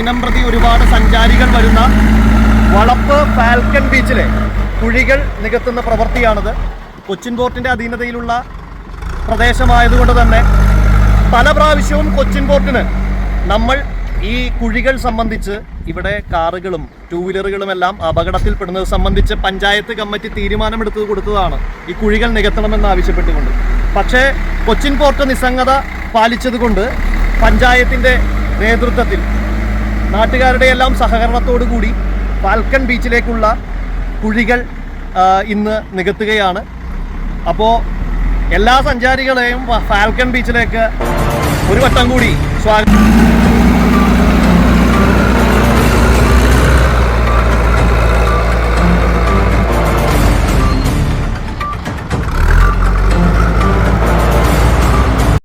ദിനം പ്രതി ഒരുപാട് സഞ്ചാരികൾ വരുന്ന വളപ്പ് ഫാൽക്കൺ ബീച്ചിലെ കുഴികൾ നികത്തുന്ന പ്രവൃത്തിയാണിത്. കൊച്ചിൻ പോർട്ടിന്റെ അധീനതയിലുള്ള പ്രദേശമായതുകൊണ്ട് തന്നെ പല പ്രാവശ്യവും കൊച്ചിൻ പോർട്ടിന് നമ്മൾ ഈ കുഴികൾ സംബന്ധിച്ച് ഇവിടെ കാറുകളും ടൂ വീലറുകളും എല്ലാം അപകടത്തിൽപ്പെടുന്നത് സംബന്ധിച്ച് പഞ്ചായത്ത് കമ്മിറ്റി തീരുമാനമെടുത്തത് കൊടുത്തതാണ്. ഈ കുഴികൾ നികത്തണമെന്ന് ആവശ്യപ്പെട്ടുകൊണ്ട്. പക്ഷേ കൊച്ചിൻ പോർട്ട് നിസ്സംഗത പാലിച്ചതുകൊണ്ട് പഞ്ചായത്തിന്റെ നേതൃത്വത്തിൽ നാട്ടുകാരുടെ എല്ലാം സഹകരണത്തോടു കൂടി ഫാൽക്കൺ ബീച്ചിലേക്കുള്ള കുഴികൾ ഇന്ന് നികത്തുകയാണ്. അപ്പോൾ എല്ലാ സഞ്ചാരികളെയും ഫാൽക്കൺ ബീച്ചിലേക്ക് ഒരു വട്ടം കൂടി സ്വാഗതം